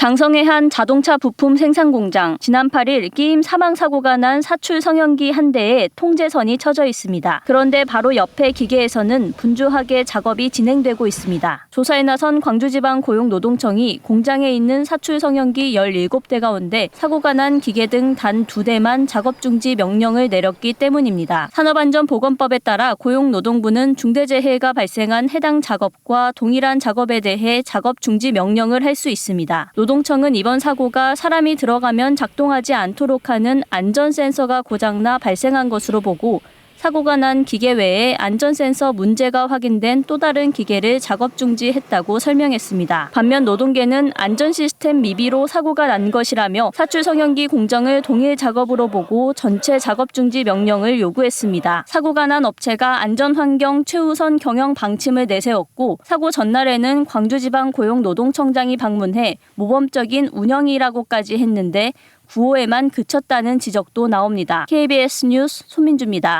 장성의 한 자동차 부품 생산 공장 지난 8일 끼임 사망 사고가 난 사출 성형기 한 대에 통제선이 쳐져 있습니다. 그런데 바로 옆에 기계에서는 분주하게 작업이 진행되고 있습니다. 조사에 나선 광주지방 고용노동청이 공장에 있는 사출 성형기 17대 가운데 사고가 난 기계 등 단 두 대만 작업 중지 명령을 내렸기 때문입니다. 산업안전보건법에 따라 고용노동부는 중대재해가 발생한 해당 작업과 동일한 작업에 대해 작업 중지 명령을 할 수 있습니다. 노동 청은 이번 사고가 사람이 들어가면 작동하지 않도록 하는 안전 센서가 고장나 발생한 것으로 보고 사고가 난 기계 외에 안전 센서 문제가 확인된 또 다른 기계를 작업 중지했다고 설명했습니다. 반면 노동계는 안전 시스템 미비로 사고가 난 것이라며 사출 성형기 공정을 동일 작업으로 보고 전체 작업 중지 명령을 요구했습니다. 사고가 난 업체가 안전 환경 최우선 경영 방침을 내세웠고 사고 전날에는 광주지방 고용노동청장이 방문해 모범적인 운영이라고까지 했는데 구호에만 그쳤다는 지적도 나옵니다. KBS 뉴스 소민주입니다.